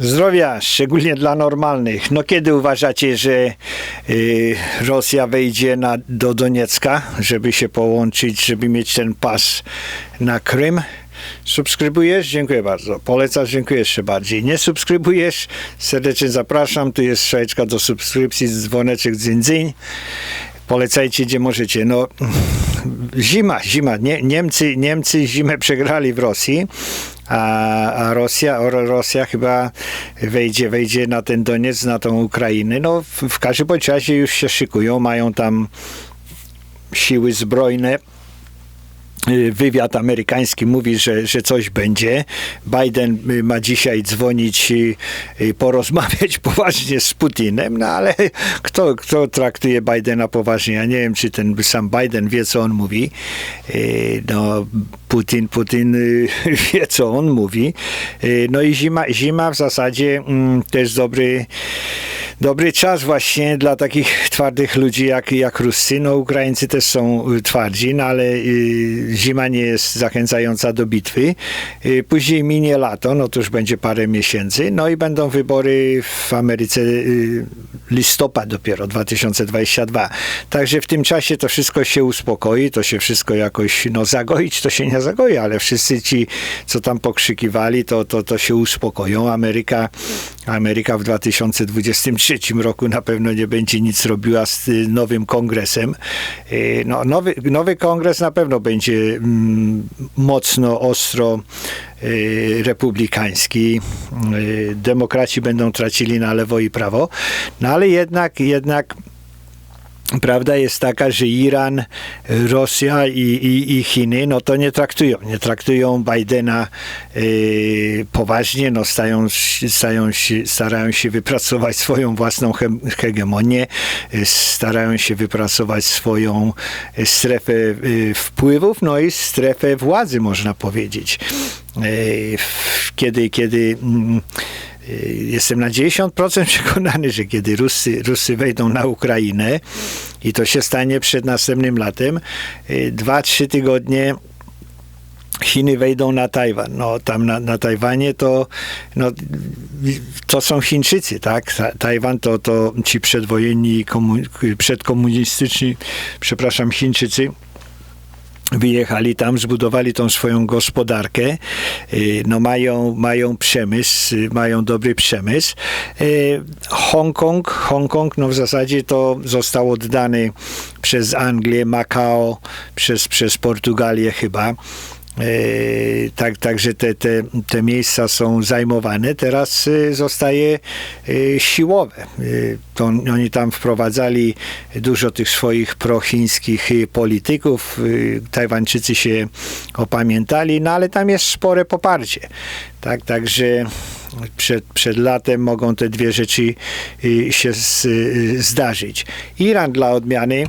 Zdrowia, szczególnie dla normalnych. No kiedy uważacie, że y, Rosja wejdzie na, do Doniecka, żeby się połączyć, żeby mieć ten pas na Krym? Subskrybujesz? Dziękuję bardzo. Polecasz? Dziękuję jeszcze bardziej. Nie subskrybujesz? Serdecznie zapraszam. Tu jest strzałeczka do subskrypcji, dzwoneczek dzyń. Polecajcie, gdzie możecie. No, zima, zima. Nie, Niemcy, Niemcy zimę przegrali w Rosji, a, a Rosja, Rosja chyba wejdzie, wejdzie na ten Doniec, na tą Ukrainę. No, w, w każdym razie już się szykują, mają tam siły zbrojne. Y, Wywiad amerykański mówi, że, że coś będzie. Biden y, ma dzisiaj dzwonić i porozmawiać poważnie z Putinem, no ale kto, kto traktuje Bidena poważnie? Ja nie wiem, czy ten sam Biden wie, co on mówi. Y, No, Putin, Putin wie, co on mówi. No i zima, zima w zasadzie mm, też dobry dobry czas właśnie dla takich twardych ludzi jak, jak Ruscy. No Ukraińcy też są y, twardzi, no ale y, zima nie jest zachęcająca do bitwy. Y, później minie lato, no to już będzie parę miesięcy, no i będą wybory w Ameryce y, listopad dopiero 2022. Także w tym czasie to wszystko się uspokoi, to się wszystko jakoś, no zagoić to się nie zagoi, ale wszyscy ci, co tam pokrzykiwali, to, to, to się uspokoją. Ameryka, Ameryka w 2023 roku na pewno nie będzie nic robiła z y, nowym kongresem. Y, No, nowy, nowy kongres na pewno będzie mm, mocno, ostro y, republikański. Demokraci będą tracili na lewo i prawo. No ale jednak, jednak Prawda jest taka, że Iran, Rosja i, i, i Chiny, no to nie traktują. Nie traktują Bidena y, poważnie, no stają, stają się, starają się wypracować swoją własną he- hegemonię, y, starają się wypracować swoją y, strefę y, wpływów, no i strefę władzy, można powiedzieć. Y, Kiedy, kiedy mm, Jestem na 90% przekonany, że kiedy Rusy, Rusy wejdą na Ukrainę i to się stanie przed następnym latem, 2-3 tygodnie Chiny wejdą na Tajwan. No tam na, na Tajwanie to, no, to są Chińczycy, tak? Ta- Tajwan to, to ci przedwojenni, komu, przedkomunistyczni, przepraszam, Chińczycy wyjechali tam, zbudowali tą swoją gospodarkę, y, no mają, mają przemysł, y, mają dobry przemysł. Y, Hongkong, Hongkong, no w zasadzie to został oddany przez Anglię, Macao, przez, przez Portugalię chyba. E, Tak, także te, te, te miejsca są zajmowane. Teraz e, zostaje e, siłowe. To oni tam wprowadzali dużo tych swoich prochińskich polityków. Tajwańczycy się opamiętali, no ale tam jest spore poparcie. Tak, także przed, przed latem mogą te dwie rzeczy się z, zdarzyć. Iran dla odmiany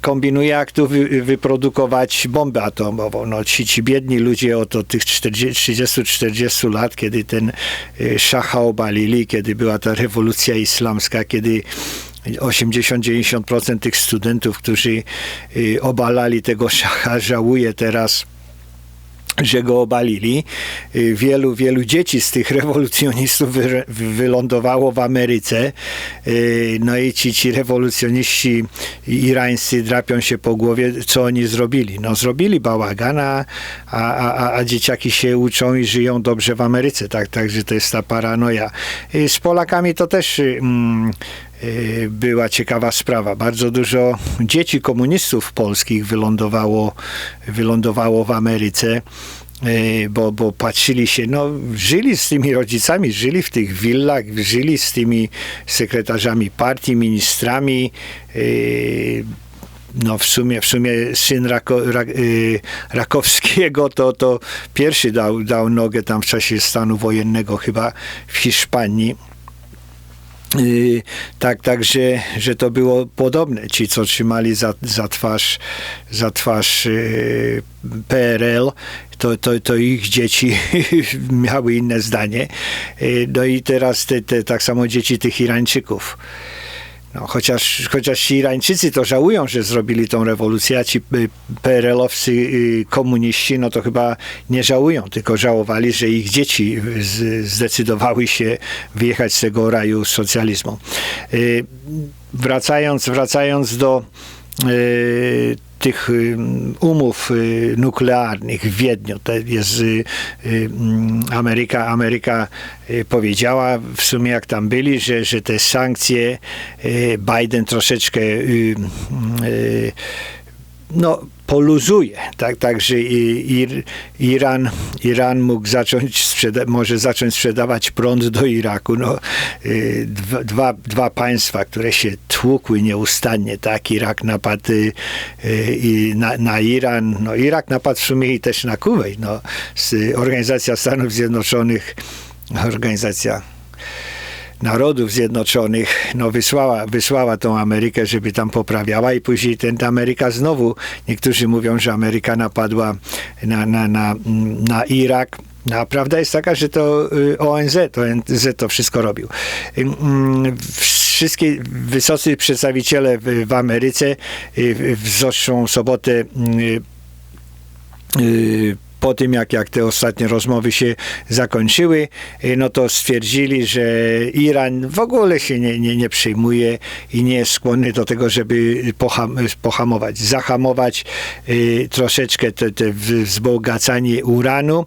kombinuje, jak tu wy, wyprodukować bombę atomową. No, ci, ci biedni ludzie od, od tych 30-40 lat, kiedy ten y, szacha obalili, kiedy była ta rewolucja islamska, kiedy 80-90% tych studentów, którzy y, obalali tego szacha, żałuje teraz że go obalili. Y, Wielu, wielu dzieci z tych rewolucjonistów wy, wylądowało w Ameryce. Y, No i ci, ci rewolucjoniści irańscy drapią się po głowie, co oni zrobili. No zrobili bałagan, a, a, a, a dzieciaki się uczą i żyją dobrze w Ameryce. Tak, także to jest ta paranoja. Y, Z Polakami to też mm, była ciekawa sprawa. Bardzo dużo dzieci komunistów polskich wylądowało, wylądowało w Ameryce. y, Bo, bo patrzyli się, no, żyli z tymi rodzicami, żyli w tych willach, żyli z tymi sekretarzami partii, ministrami. y, no w sumie, w sumie syn Rako, Ra, Rakowskiego to, to pierwszy dał, dał nogę tam w czasie stanu wojennego chyba w Hiszpanii. Y, tak, także, że to było podobne. Ci, co trzymali za, za twarz, za twarz y, PRL, to, to, to ich dzieci miały inne zdanie. Y, no i teraz te, te, tak samo dzieci tych Irańczyków. No, chociaż, chociaż ci Irańczycy to żałują, że zrobili tą rewolucję, a ci y, PRL-owcy y, komuniści, no to chyba nie żałują, tylko żałowali, że ich dzieci z, zdecydowały się wyjechać z tego raju socjalizmu. Y, Wracając, wracając do y, tych y, umów y, nuklearnych w Wiedniu. To jest y, mm, Ameryka, Ameryka powiedziała w sumie jak tam byli, że, że te sankcje Biden troszeczkę y, no, poluzuje. Tak, także i- Ir, Iran, Iran mógł zacząć sprzeda- może zacząć sprzedawać prąd do Iraku. No, y, dwa, dwa, państwa, które się tłukły nieustannie, tak, Irak napadł y, y, i na, na Iran, no Irak napadł w sumie i też na Kuwait. No, Organizacja Stanów Zjednoczonych, organizacja Narodów Zjednoczonych no, wysłała, wysłała tą Amerykę, żeby tam poprawiała i później ten ta Ameryka znowu, niektórzy mówią, że Ameryka napadła na, na, na, na Irak. No, a prawda jest taka, że to y, ONZ, ONZ to wszystko robił. Ym, mm, Wszystkie wysocy przedstawiciele w, Ameryce y, w zeszłą sobotę y, y, po tym, jak, jak te ostatnie rozmowy się zakończyły, y, no to stwierdzili, że Iran w ogóle się nie, nie, nie przyjmuje i nie jest skłonny do tego, żeby poham, pohamować, zahamować y, troszeczkę te, te wzbogacanie uranu.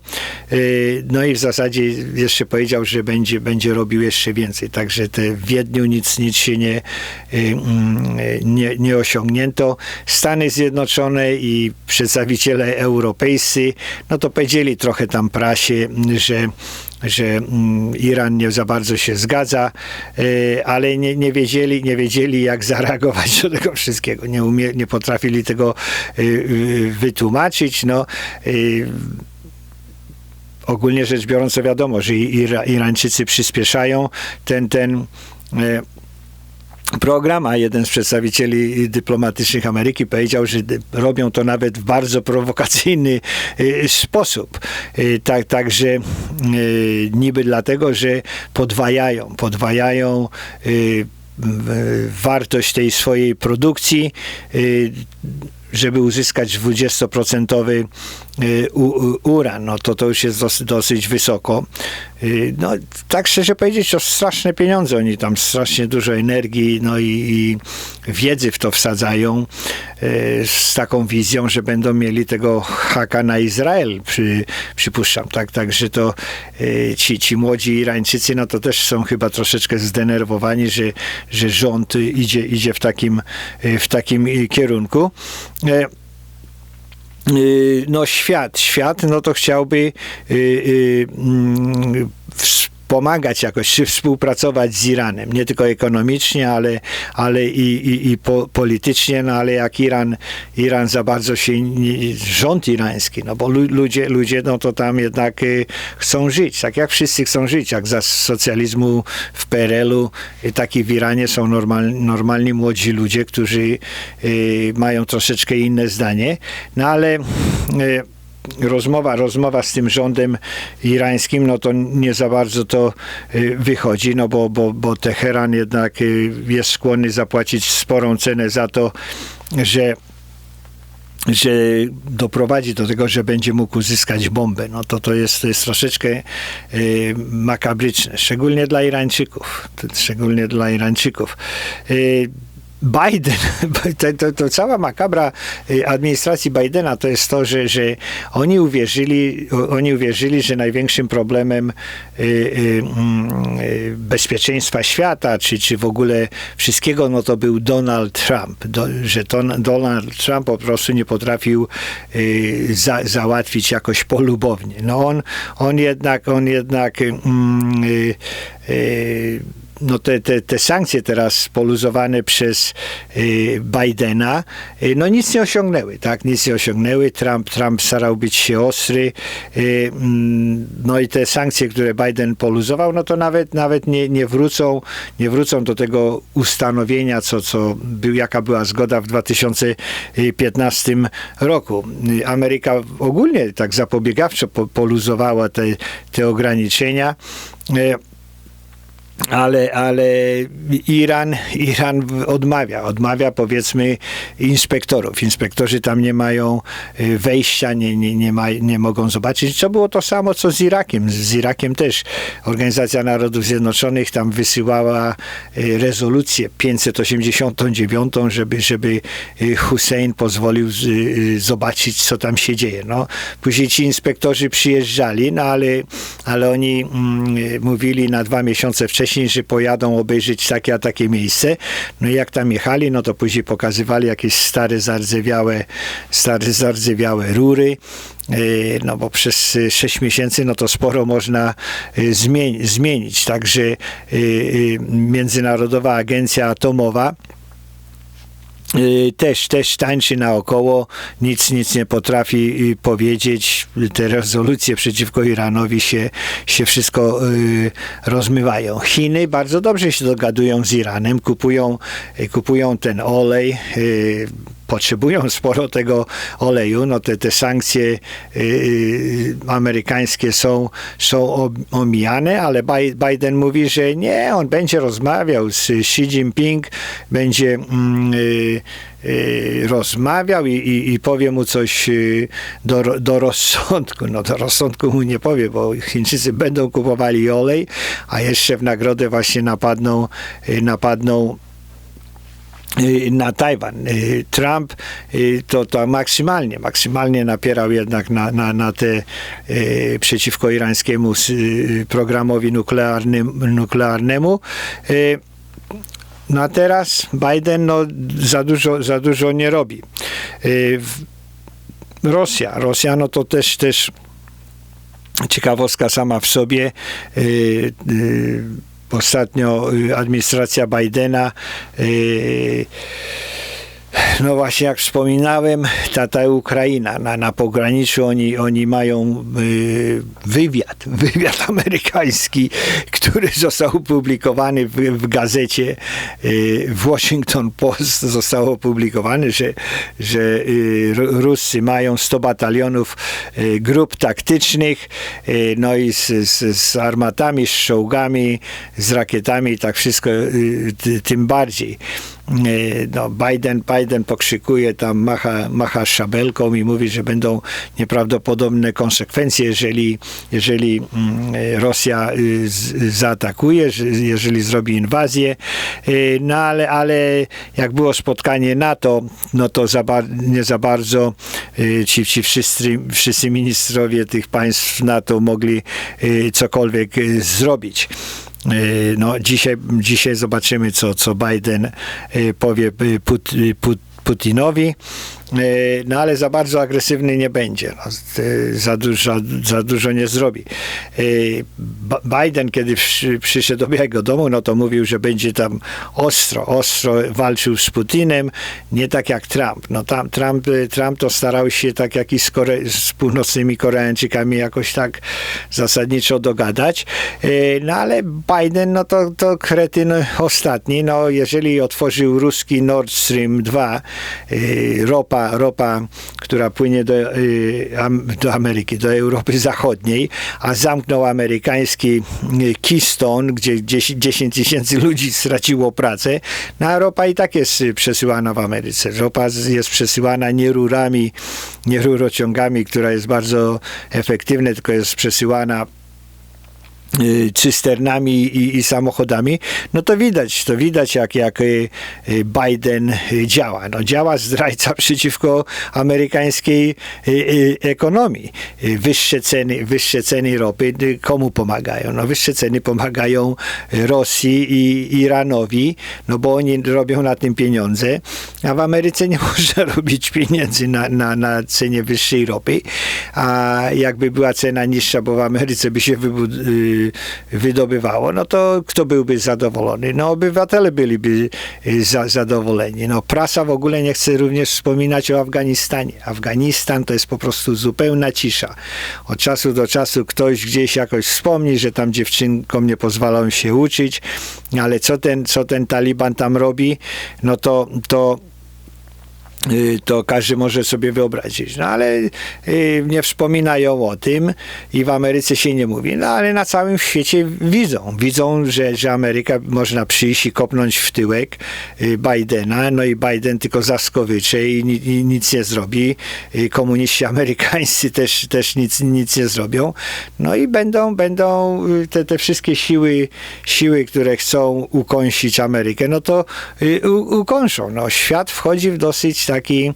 Y, no i w zasadzie jeszcze powiedział, że będzie, będzie robił jeszcze więcej. Także te w Wiedniu nic, nic się nie, y, mm, nie, nie osiągnięto. Stany Zjednoczone i przedstawiciele europejscy, no to powiedzieli trochę tam prasie, że że mm, Iran nie za bardzo się zgadza, y, ale nie, nie, wiedzieli, nie wiedzieli, jak zareagować do tego wszystkiego. Nie, umie, nie potrafili tego y, y, wytłumaczyć. No, ogólnie rzecz biorąc, to wiadomo, że Ira, Irańczycy przyspieszają ten, ten e, program, a jeden z przedstawicieli dyplomatycznych Ameryki powiedział, że robią to nawet w bardzo prowokacyjny e, sposób. E, Tak, także e, niby dlatego, że podwajają, podwajają wartość tej swojej produkcji, żeby uzyskać 20% y, u- u- uran, no to to już jest dos, dosyć wysoko. Y, No, tak szczerze powiedzieć, to straszne pieniądze. Oni tam strasznie dużo energii no i, i wiedzy w to wsadzają y, z taką wizją, że będą mieli tego haka na Izrael, przy, przypuszczam. Tak, także to y, ci, ci młodzi Irańczycy, no to też są chyba troszeczkę zdenerwowani, że, że rząd idzie, idzie w takim, y, w takim y, kierunku. Y, no świat, świat, no to chciałby y, y, mm, wspomagać jakoś, współpracować z Iranem, nie tylko ekonomicznie, ale, ale i, i, i po, politycznie, no ale jak Iran, Iran za bardzo się, nie, rząd irański, no bo lu, ludzie, ludzie, no to tam jednak y, chcą żyć, tak jak wszyscy chcą żyć, jak za socjalizmu w PRL-u, y, tak i w Iranie są normal, normalni młodzi ludzie, którzy y, mają troszeczkę inne zdanie, no ale rozmowa, rozmowa z tym rządem irańskim, no to nie za bardzo to y, wychodzi, no bo, bo, bo Teheran jednak y, jest skłonny zapłacić sporą cenę za to, że że doprowadzi do tego, że będzie mógł uzyskać bombę, no to to jest, to jest troszeczkę y, makabryczne, szczególnie dla Irańczyków, szczególnie dla Irańczyków. Y, Biden, to, to, to cała makabra y, administracji Bidena to jest to, że, że oni uwierzyli, oni uwierzyli, że największym problemem y, y, mm, bezpieczeństwa świata, czy, czy w ogóle wszystkiego, no to był Donald Trump, do, że to, Donald Trump po prostu nie potrafił za, załatwić jakoś polubownie. No on, on jednak, on jednak mm, no te, te, te sankcje teraz poluzowane przez y, Bidena, y, no nic nie osiągnęły, tak? Nic nie osiągnęły. Trump, Trump starał być się ostry. Y, mm, no i te sankcje, które Biden poluzował, no to nawet, nawet nie, nie wrócą, nie wrócą do tego ustanowienia, co, co był, jaka była zgoda w 2015 roku. Ameryka ogólnie tak zapobiegawczo po, poluzowała te, te ograniczenia. Ale, ale Iran, Iran odmawia, odmawia powiedzmy inspektorów. Inspektorzy tam nie mają y, wejścia, nie, nie, nie, ma, nie mogą zobaczyć. Co było to samo, co z Irakiem. Z Irakiem też Organizacja Narodów Zjednoczonych tam wysyłała y, rezolucję 589, żeby, żeby y, Hussein pozwolił zobaczyć, co tam się dzieje. No, później ci inspektorzy przyjeżdżali, no ale, ale oni mm, mówili na dwa miesiące wcześniej, wcześniej, że pojadą obejrzeć takie a takie miejsce. No i jak tam jechali, no to później pokazywali jakieś stare, zardzewiałe, stare, zardzewiałe rury e, no bo przez 6 miesięcy no to sporo można e, zmienić. Także e, Międzynarodowa Agencja Atomowa też, też tańczy naokoło, nic, nic nie potrafi y, powiedzieć. Te rezolucje przeciwko Iranowi się, się wszystko y, rozmywają. Chiny bardzo dobrze się dogadują z Iranem, kupują, kupują ten olej, potrzebują sporo tego oleju. No te, te sankcje amerykańskie są, są omijane, ale Biden mówi, że nie, on będzie rozmawiał z Xi Jinping, będzie mm, Y, rozmawiał i, i, i, powie mu coś y, do, do rozsądku. No do rozsądku mu nie powie, bo Chińczycy będą kupowali olej, a jeszcze w nagrodę właśnie napadną, y, napadną na Tajwan. Trump to, to maksymalnie, maksymalnie napierał jednak na, na, na te przeciwko irańskiemu programowi nuklearnym, nuklearnemu. No a teraz Biden no, za, dużo, za dużo nie robi. Y, Rosja. Rosja no to też, też ciekawostka sama w sobie. Y, y, ostatnio administracja Bidena no właśnie, jak wspominałem, ta, ta Ukraina, na, na pograniczu oni, oni mają y, wywiad, wywiad amerykański, który został opublikowany w, w gazecie y, Washington Post, został opublikowany, że, że y, Ruscy mają 100 batalionów y, grup taktycznych, y, no i z, z, z, armatami, z czołgami, z rakietami, tak wszystko y, tym bardziej. E, no, Biden, Biden pokrzykuje tam, macha, macha szabelką i mówi, że będą nieprawdopodobne konsekwencje, jeżeli, jeżeli mm, Rosja y, zaatakuje, jeżeli zrobi inwazję. E, no ale, ale jak było spotkanie NATO, no to za, nie za bardzo y, ci, ci wszyscy, wszyscy ministrowie tych państw NATO mogli y, cokolwiek zrobić. E, no, dzisiaj, dzisiaj zobaczymy, co, co Biden e, powie Put, Put, Putinowi. E, no ale za bardzo agresywny nie będzie. No, za, dużo, za dużo nie zrobi. E, Biden, kiedy przyszedł do Białego Domu, no to mówił, że będzie tam ostro, ostro walczył z Putinem, nie tak jak Trump. No tam Trump, Trump to starał się tak jak i z, Kore z północnymi Koreańczykami jakoś tak zasadniczo dogadać. E, no ale Biden, no to, to kretyn ostatni. No jeżeli otworzył ruski Nord Stream 2, ropa ropa, ropa która płynie do, y, do Ameryki, do Europy Zachodniej, a zamknął amerykański y, Keystone, gdzie 10 tysięcy ludzi straciło pracę, no a ropa i tak jest przesyłana w Ameryce. Ropa jest przesyłana nie rurami, nie rurociągami, która jest bardzo efektywna, tylko jest przesyłana Y, cysternami i, i, samochodami, no to widać, to widać jak, jak y, y, Biden działa. No działa zdrajca przeciwko amerykańskiej ekonomii. Wyższe ceny, wyższe ceny ropy komu pomagają? No wyższe ceny pomagają Rosji i Iranowi, no bo oni robią na tym pieniądze, a w Ameryce nie można robić pieniędzy na, na, na cenie wyższej ropy, a jakby była cena niższa, bo w Ameryce by się wybudowało wydobywało, no to kto byłby zadowolony? No obywatele byliby y, za, zadowoleni. No prasa w ogóle nie chce również wspominać o Afganistanie. Afganistan to jest po prostu zupełna cisza. Od czasu do czasu ktoś gdzieś jakoś wspomni, że tam dziewczynkom nie pozwalają się uczyć, ale co ten, co ten Taliban tam robi, no to, to to każdy może sobie wyobrazić. No ale y, nie wspominają o tym i w Ameryce się nie mówi. No ale na całym świecie widzą. Widzą, że, że Ameryka można przyjść i kopnąć w tyłek y, Bidena, no i Biden tylko zaskowycze i, i nic nie zrobi. Y, Komuniści amerykańscy też, też nic, nic nie zrobią. No i będą, będą y, te, te wszystkie siły, siły, które chcą ukąsić Amerykę, no to y, u, ukąszą. No, świat wchodzi w dosyć taki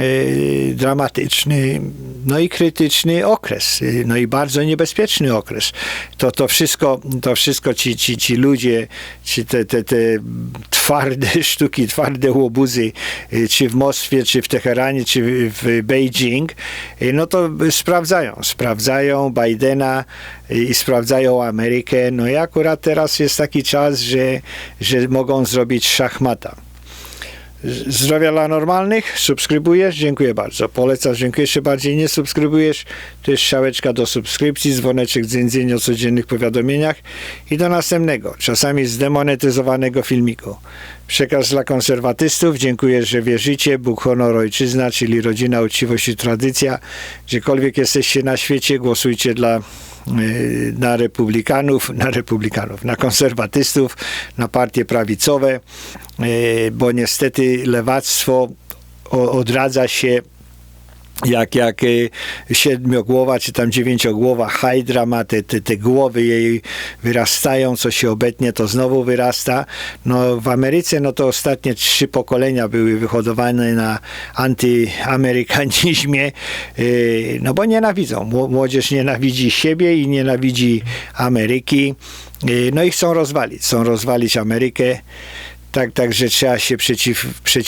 y, dramatyczny, no i krytyczny okres, y, no i bardzo niebezpieczny okres. To, to wszystko, to wszystko ci, ci, ci ludzie, ci te, te, te twarde sztuki, twarde łobuzy, y, czy w Moskwie, czy w Teheranie, czy w- w Beijing, no to sprawdzają, sprawdzają Bidena i sprawdzają Amerykę, no i akurat teraz jest taki czas, że, że mogą zrobić szachmata. Zdrowia dla normalnych, subskrybujesz, dziękuję bardzo. Polecasz, dziękuję. Jeszcze bardziej, nie subskrybujesz, to jest szałeczka do subskrypcji, dzwoneczek dzyndzyn o codziennych powiadomieniach. I do następnego, czasami zdemonetyzowanego filmiku. Przekaz dla konserwatystów, dziękuję, że wierzycie, Bóg, honor, ojczyzna, czyli rodzina, uczciwość i tradycja. Gdziekolwiek jesteście na świecie, głosujcie dla na republikanów, na republikanów, na konserwatystów, na partie prawicowe, y, bo niestety lewactwo odradza się jak, jak y, siedmiogłowa czy tam dziewięciogłowa hydra ma te, te, te głowy jej wyrastają, co się obetnie, to znowu wyrasta. No w Ameryce no to ostatnie trzy pokolenia były wyhodowane na antyamerykanizmie, y, no bo nienawidzą. Mło- Młodzież nienawidzi siebie i nienawidzi Ameryki. Y, No i chcą rozwalić, chcą rozwalić Amerykę. Tak, także trzeba się przeciw, przeciw